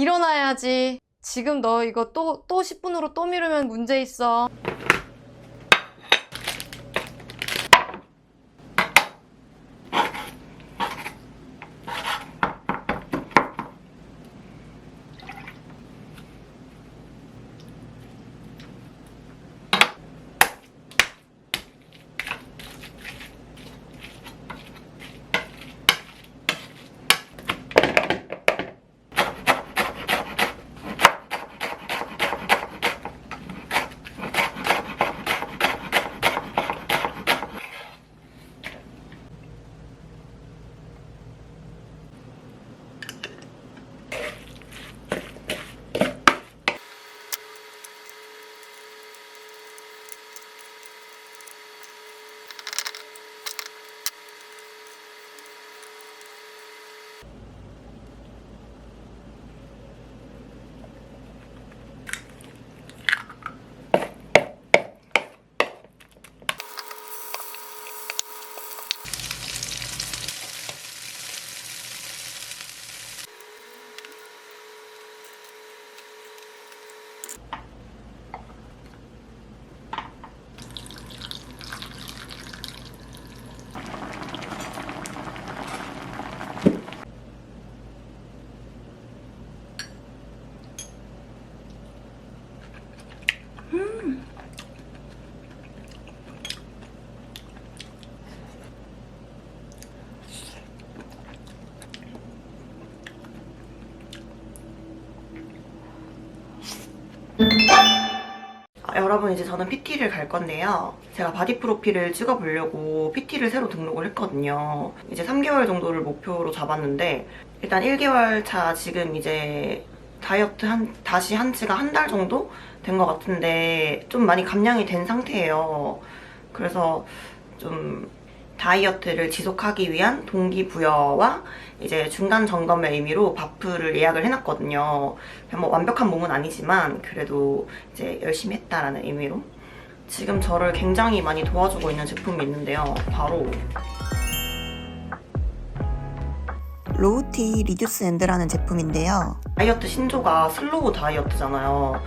일어나! 일어나야지. 지금 너 이거 또, 또 10분으로 또 미루면 문제 있어. 아, 여러분 이제 저는 PT를 갈 건데요. 제가 바디 프로필을 찍어보려고 PT를 새로 등록을 했거든요. 이제 3개월 정도를 목표로 잡았는데 일단 1개월 차 지금 이제 다이어트 한, 다시 한 지가 한 달 정도 된 것 같은데 좀 많이 감량이 된 상태예요. 그래서 좀 다이어트를 지속하기 위한 동기부여와 이제 중간 점검의 의미로 바프를 예약을 해놨거든요. 뭐 완벽한 몸은 아니지만 그래도 이제 열심히 했다라는 의미로 지금 저를 굉장히 많이 도와주고 있는 제품이 있는데요. 바로 로우티 리듀스 앤드라는 제품인데요. 다이어트 신조가 슬로우 다이어트잖아요.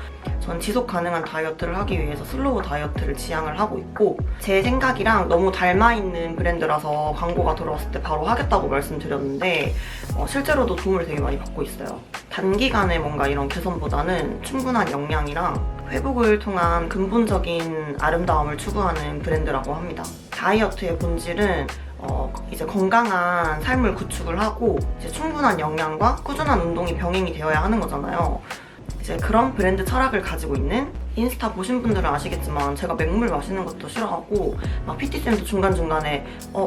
전 지속 가능한 다이어트를 하기 위해서 슬로우 다이어트를 지향을 하고 있고 제 생각이랑 너무 닮아 있는 브랜드라서 광고가 들어왔을 때 바로 하겠다고 말씀드렸는데 어, 실제로도 도움을 되게 많이 받고 있어요. 단기간에 뭔가 이런 개선보다는 충분한 영양이랑 회복을 통한 근본적인 아름다움을 추구하는 브랜드라고 합니다. 다이어트의 본질은 어, 이제 건강한 삶을 구축을 하고 이제 충분한 영양과 꾸준한 운동이 병행이 되어야 하는 거잖아요. 이제 그런 브랜드 철학을 가지고 있는 인스타 보신 분들은 아시겠지만 제가 맹물 마시는 것도 싫어하고 막 PT쌤도 중간중간에 어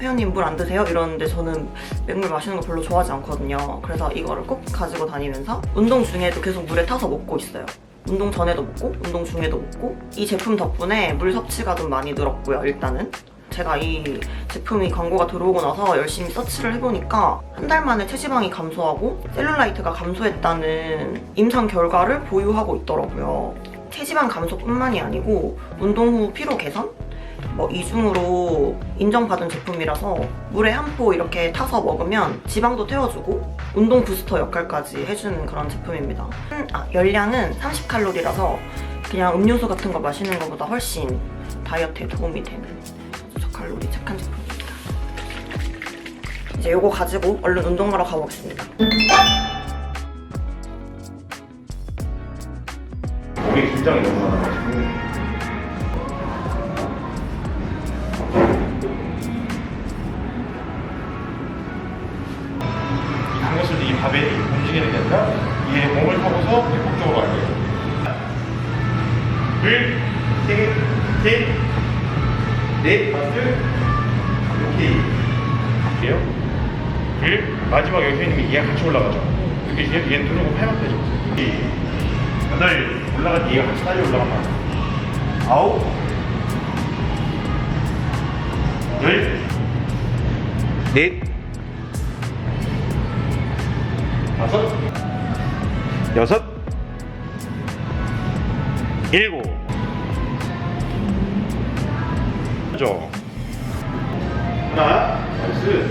회원님 물 안 드세요? 이러는데 저는 맹물 마시는 거 별로 좋아하지 않거든요. 그래서 이거를 꼭 가지고 다니면서 운동 중에도 계속 물에 타서 먹고 있어요. 운동 전에도 먹고 운동 중에도 먹고 이 제품 덕분에 물 섭취가 좀 많이 늘었고요. 일단은 제가 이 제품이 광고가 들어오고 나서 열심히 서치를 해보니까 한 달 만에 체지방이 감소하고 셀룰라이트가 감소했다는 임상 결과를 보유하고 있더라고요. 체지방 감소뿐만이 아니고 운동 후 피로 개선? 뭐 이중으로 인정받은 제품이라서 물에 한 포 이렇게 타서 먹으면 지방도 태워주고 운동 부스터 역할까지 해주는 그런 제품입니다. 음, 아, 열량은 30칼로리라서 그냥 음료수 같은 거 마시는 것보다 훨씬 다이어트에 도움이 되는 저칼로리 착한 제품입니다. 이제 이거 가지고 얼른 운동하러 가보겠습니다. 목이 굉장히 너무 많아가지고 한 것을 이 밥에 움직이는 게 아니라 얘 몸을 타고서 쪽으로 가야 돼요 둘, 셋, 셋, 넷, 다섯, 오케이. 이에요? 둘, 마지막 여기님이 얘가 같이 올라가죠? 이렇게 얘, 얘 누르고 팔만 빼죠. 여덟 올라간 얘가 같이 딸려 올라가면 아홉. 열. 넷, 다섯, 여섯, 일곱. 그죠? 하나, 둘.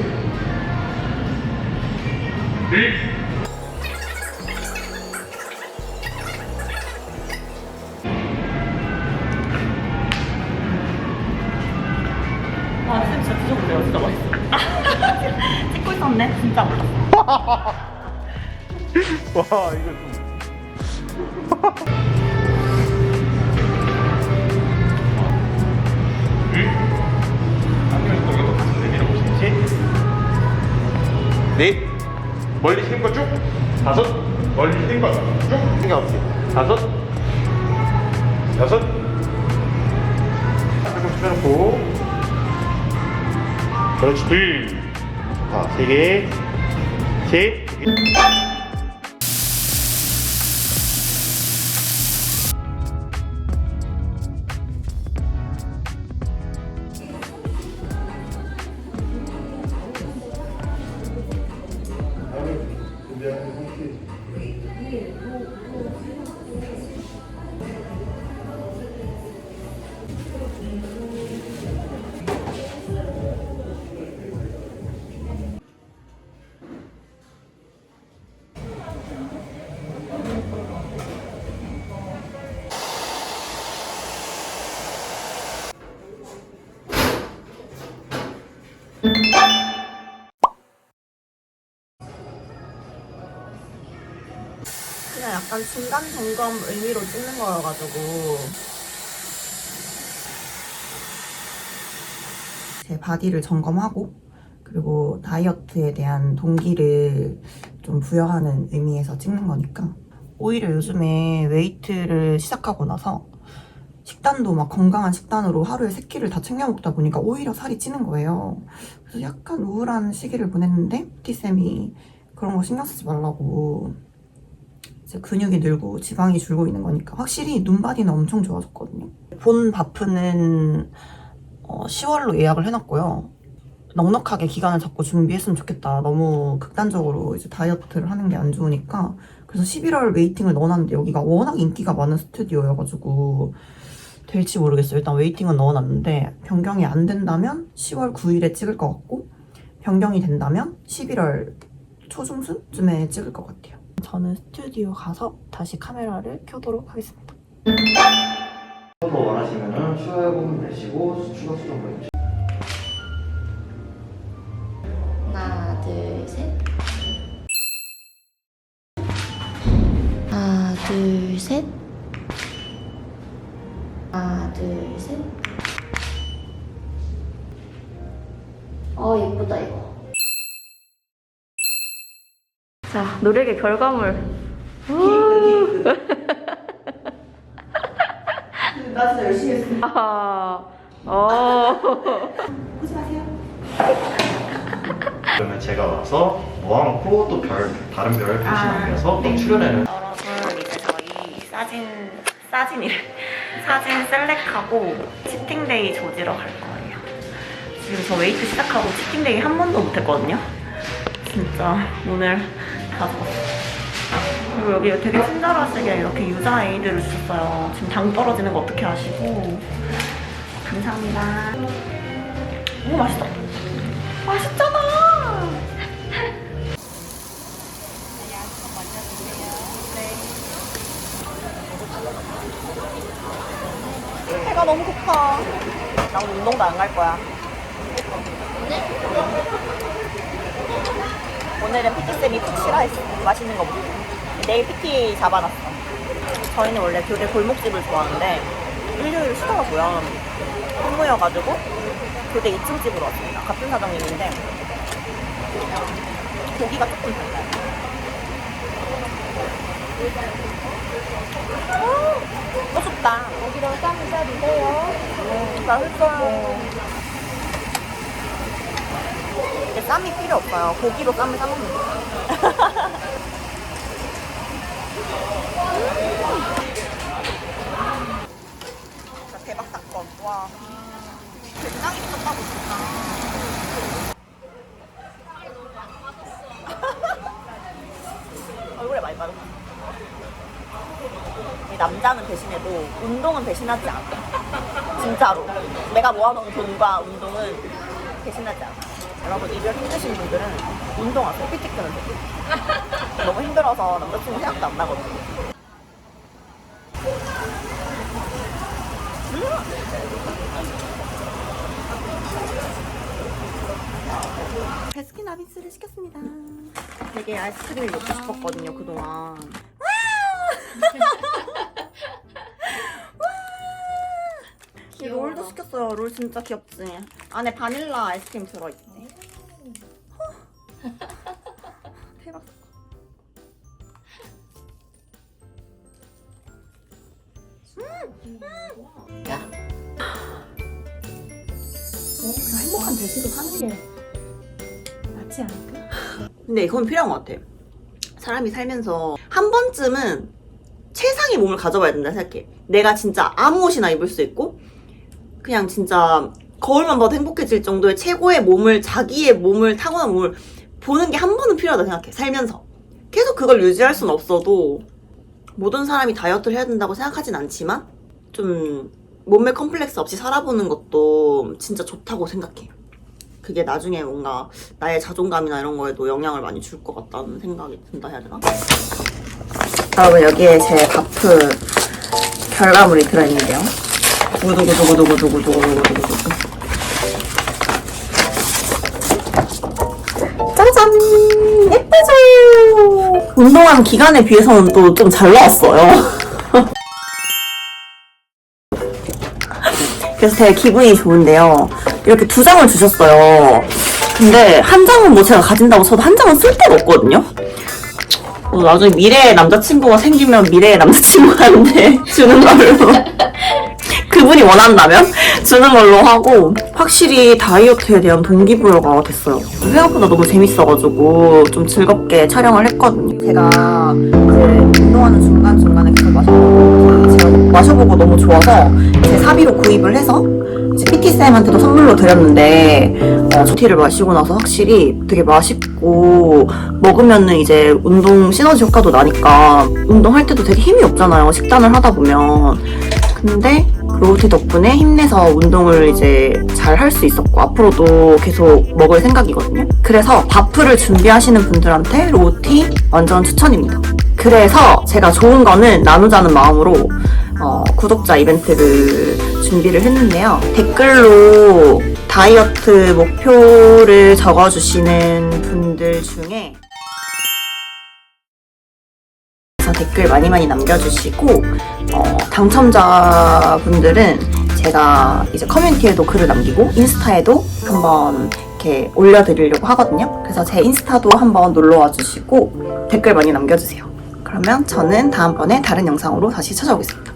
와, 진짜 몰랐어. 와, 이거 좀. 넷. 멀리 힘거 쭉. 다섯. 멀리 힘거 쭉. 생각 없이. 다섯. 여섯. 조금 줄여놓고. 그렇지. 둘. 자, 세 개. 셋. 두 약간 중간 점검 의미로 찍는 거여가지고 제 바디를 점검하고 그리고 다이어트에 대한 동기를 좀 부여하는 의미에서 찍는 거니까 오히려 요즘에 웨이트를 시작하고 나서 식단도 막 건강한 식단으로 하루에 세 끼를 다 챙겨 먹다 보니까 오히려 살이 찌는 거예요. 그래서 약간 우울한 시기를 보냈는데 티쌤이 그런 거 신경 쓰지 말라고 이제 근육이 늘고 지방이 줄고 있는 거니까 확실히 눈바디는 엄청 좋아졌거든요. 본 바프는 어, 10월로 예약을 해놨고요. 넉넉하게 기간을 잡고 준비했으면 좋겠다. 너무 극단적으로 이제 다이어트를 하는 게 안 좋으니까. 그래서 11월 웨이팅을 넣어놨는데 여기가 워낙 인기가 많은 스튜디오여가지고 될지 모르겠어요. 일단 웨이팅은 넣어놨는데 변경이 안 된다면 10월 9일에 찍을 것 같고 변경이 된다면 11월 초중순쯤에 찍을 것 같아요. 저는 스튜디오 가서 다시 카메라를 켜도록 하겠습니다. 더 원하시면은 추가 요금 내시고 추가 수정 보내주세요. 하나, 둘, 셋. 하나, 둘, 셋. 하나, 둘, 셋. 어, 예쁘다, 이거. 자, 노력의 결과물. 나 진짜 열심히 했어. 아, 어. 그러면 제가 와서 모아놓고 또 별, 다른 별을 표시 남겨서 또 출연해는 여러분 이제 저희 사진 사진이래 사진 셀렉하고 치팅데이 조지러 갈 거예요. 지금 저 웨이트 시작하고 치팅데이 한 번도 못했거든요. 진짜 오늘 다 적었어요. 그리고 여기 되게 친절하시게 이렇게 유자 에이드를 주셨어요. 지금 당 떨어지는 거 어떻게 아시고 감사합니다. 오 맛있다. 맛있잖아. 배가 너무 고파. 나 오늘 운동도 안 갈 거야. 오늘은 PT쌤이 푹 싫어했어. 맛있는 거 먹고. 내일 PT 잡아놨어. 저희는 원래 교대 골목집을 좋아하는데 일요일 쉬더라고요. 근무여가지고 교대 2층 집으로 왔습니다. 같은 사장님인데 고기가 조금 달라요. 또 춥다. 여기로 쌈을 싸주세요. 음, 맛있어요. 쌈이 필요 없어요. 고기로 쌈을 싸먹는 거예요. 진짜 대박 사건. 와. 굉장히 미쳤다고 진짜. 얼굴에 많이 빠졌어. 이 남자는 배신해도 운동은 배신하지 않아. 진짜로. 내가 모아놓은 돈과 운동은 배신하지 않아. 여러분, 이별 힘드신 분들은 운동하세요. PT 끄는 데 너무 힘들어서 남자친구 생각도 안 나거든요. 음! 베스킨 라빈스를 시켰습니다. 되게 아이스크림을 먹고 싶었거든요, 그동안. 이 롤도 시켰어요. 롤 진짜 귀엽지? 안에 바닐라 아이스크림 들어있대. 행복한 돼지로 사는 게 낫지 않을까? 근데 이건 필요한 것 같아. 사람이 살면서 한 번쯤은 최상의 몸을 가져봐야 된다 생각해. 내가 진짜 아무 옷이나 입을 수 있고 그냥 진짜 거울만 봐도 행복해질 정도의 최고의 몸을 자기의 몸을 타고난 몸을 보는 게 한 번은 필요하다 생각해. 살면서 계속 그걸 유지할 순 없어도 모든 사람이 다이어트를 해야 된다고 생각하진 않지만 좀 몸매 컴플렉스 없이 살아보는 것도 진짜 좋다고 생각해요. 그게 나중에 뭔가 나의 자존감이나 이런 거에도 영향을 많이 줄 것 같다는 생각이 든다 해야 되나? 여러분 여기에 제 바프 결과물이 들어있는데요. 구두구두구두구두구두구두구두구 짜잔! 예쁘죠? 운동한 기간에 비해서는 또 좀 잘 나왔어요. 그래서 되게 기분이 좋은데요. 이렇게 두 장을 주셨어요. 근데 한 장은 뭐 제가 가진다고 쳐도 한 장은 쓸 데가 없거든요. 어, 나중에 미래의 남자친구가 생기면 미래의 남자친구한테 주는 걸로. 그분이 원한다면 주는 걸로 하고 확실히 다이어트에 대한 동기부여가 됐어요. 생각보다 너무 재밌어가지고 좀 즐겁게 촬영을 했거든요. 제가 이제 운동하는 중간 중간에 계속 마셔보고 제가 마셔보고 너무 좋아서 제 사비로 구입을 해서 이제 PT쌤한테도 선물로 드렸는데 어, 조티를 마시고 나서 확실히 되게 맛있고 먹으면은 이제 운동 시너지 효과도 나니까 운동할 때도 되게 힘이 없잖아요. 식단을 하다 보면. 근데 로우티 덕분에 힘내서 운동을 이제 잘 할 수 있었고 앞으로도 계속 먹을 생각이거든요. 그래서 바프를 준비하시는 분들한테 로우티 완전 추천입니다. 그래서 제가 좋은 거는 나누자는 마음으로 어, 구독자 이벤트를 준비를 했는데요. 댓글로 다이어트 목표를 적어주시는 분들 중에 댓글 많이 많이 남겨주시고 어, 당첨자분들은 제가 이제 커뮤니티에도 글을 남기고 인스타에도 한번 이렇게 올려드리려고 하거든요. 그래서 제 인스타도 한번 놀러와 주시고 댓글 많이 남겨주세요. 그러면 저는 다음번에 다른 영상으로 다시 찾아오겠습니다.